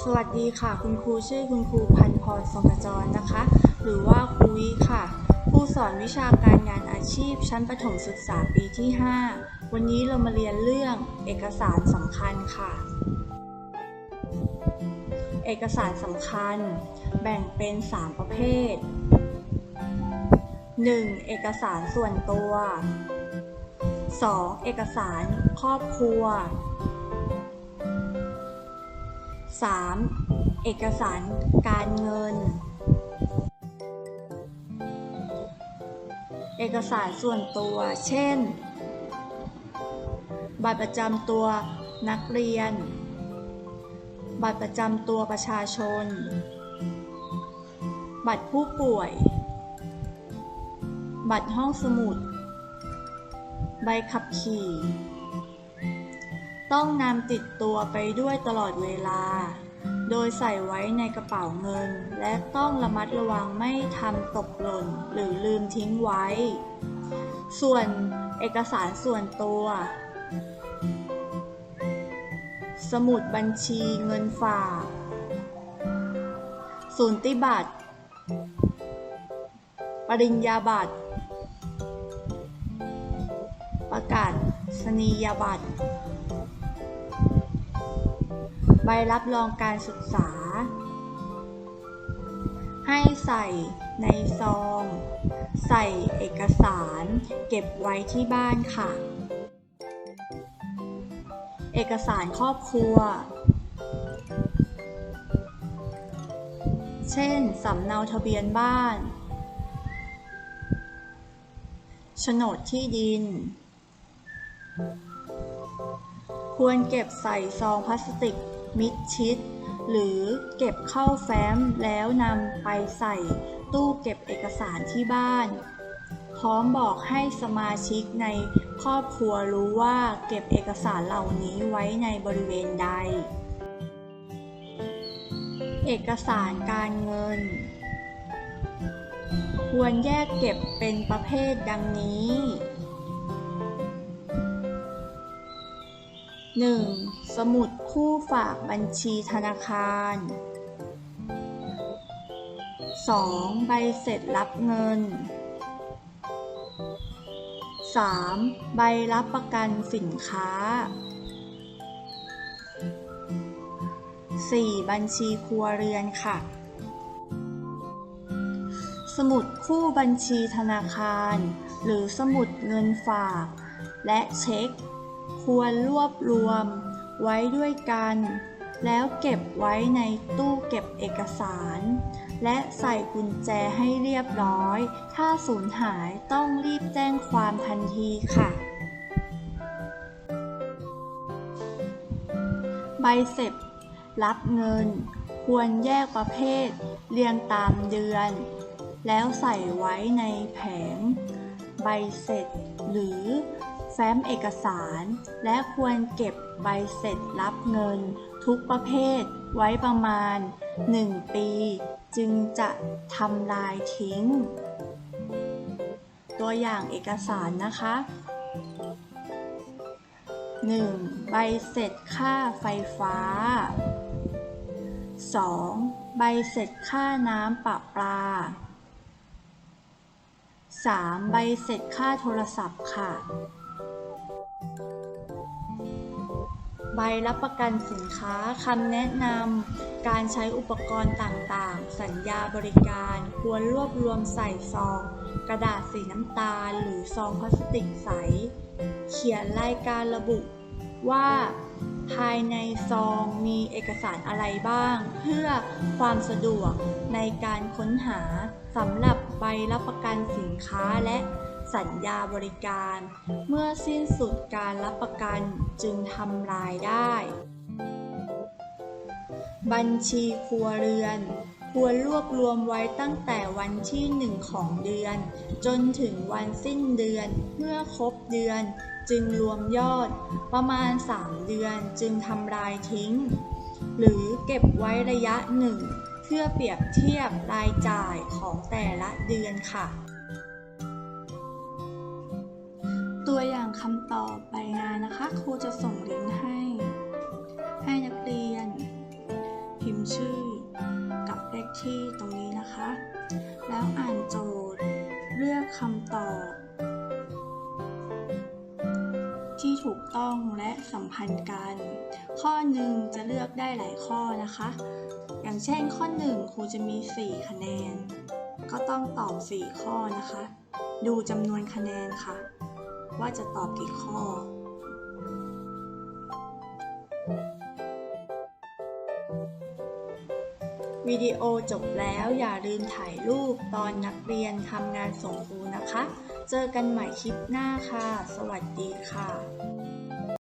สวัสดีค่ะ คุณครูชื่อคุณครูพันพรทรงกระจรนะคะ หรือว่าครูวิค่ะผู้สอนวิชาการงานอาชีพ ชั้นประถมศึกษาปีที่ 5 วันนี้เรามาเรียนเรื่องเอกสารสำคัญค่ะ เอกสารสำคัญ แบ่งเป็น 3 ประเภท 1. เอกสารส่วนตัว 2. เอกสารครอบครัว 3. เอกสารการเงิน เอกสารส่วนตัว เช่น บัตรประจำตัวนักเรียน บัตรประจำตัวประชาชน บัตรผู้ป่วย บัตรห้องสมุด ใบขับขี่ ต้องนำติดตัวไปด้วยตลอดเวลา โดยใส่ไว้ในกระเป๋าเงิน และต้องระมัดระวังไม่ทำตกหล่นหรือลืมทิ้งไว้ ส่วนเอกสารส่วนตัว สมุดบัญชีเงินฝากสูติบัตร ปริญญาบัตร ประกาศนียบัตร ใบรับรองการศึกษา ให้ใส่ในซอง ใส่เอกสาร เก็บไว้ที่บ้านค่ะ เอกสารครอบครัว เช่น สำเนาทะเบียนบ้าน โฉนดที่ดินควรเก็บใส่ซองพลาสติก มิดชิด หรือเก็บเข้าแฟ้มแล้วนำไปใส่ตู้เก็บเอกสารที่บ้าน พร้อมบอกให้สมาชิกในครอบครัวรู้ว่าเก็บเอกสารเหล่านี้ไว้ในบริเวณใด เอกสารการเงิน ควรแยกเก็บเป็นประเภทดังนี้ 1. สมุดคู่ฝากบัญชีธนาคาร 2. ใบเสร็จรับเงิน 3. ใบรับประกันสินค้า 4. บัญชีครัวเรือนค่ะ สมุดคู่บัญชีธนาคาร หรือสมุดเงินฝาก และเช็ค ควรรวบรวมไว้ด้วยกัน แล้วเก็บไว้ในตู้เก็บเอกสาร และใส่กุญแจให้เรียบร้อย ถ้าสูญหายต้องรีบแจ้งความทันทีค่ะ ใบเสร็จรับเงิน ควรแยกประเภท เรียงตามเดือน แล้วใส่ไว้ในแผง ใบเสร็จหรือ แฟ้มเอกสาร และควรเก็บใบเสร็จรับเงิน ทุกประเภทไว้ประมาณ 1 ปี จึงจะทำลายทิ้ง ตัวอย่างเอกสารนะคะ 1. ใบเสร็จค่าไฟฟ้า 2. ใบเสร็จค่าน้ำประปา 3. ใบเสร็จค่าโทรศัพท์ค่ะ ใบรับประกันสินค้าคำแนะนำการใช้อุปกรณ์ต่างๆ สัญญาบริการควรรวบรวมใส่ซอง กระดาษสีน้ำตาล หรือซองพลาสติกใส เขียนรายการระบุว่าภายในซองมีเอกสารอะไรบ้าง เพื่อความสะดวกในการค้นหาสำหรับใบรับประกันสินค้าและ สัญญาบริการ เมื่อสิ้นสุดการรับประกันจึงทำลายได้ บัญชีครัวเรือน ควรรวบรวมไว้ตั้งแต่วันที่หนึ่งของเดือน จนถึงวันสิ้นเดือน เมื่อครบเดือนจึงรวมยอด ประมาณ 3 เดือนจึงทำลายทิ้ง หรือเก็บไว้ระยะหนึ่งเพื่อเปรียบเทียบรายจ่ายของแต่ละเดือนค่ะ ตัวอย่างคำตอบใบงานนะคะ ครูจะส่งลิงก์ให้ ให้นักเรียน พิำชื่อกับเลขที่ตรงนี้นะคะ แล้วอ่านโจทย์เลือกคำตอบ ที่ถูกต้องและสัมพันธ์กัน ข้อหนึ่งจะเลือกได้หลายข้อนะคะ อย่างเช่นข้อ1ครูจะมี 4 คะแนน ก็ต้องตอบ 4 ข้อนะคะ ดูจำนวนคะแนนค่ะ ว่าจะตอบกี่ข้อ วิดีโอจบแล้วอย่าลืมถ่ายรูปตอนนักเรียนทำงานส่งครูนะคะ เจอกันใหม่คลิปหน้าค่ะ สวัสดีค่ะ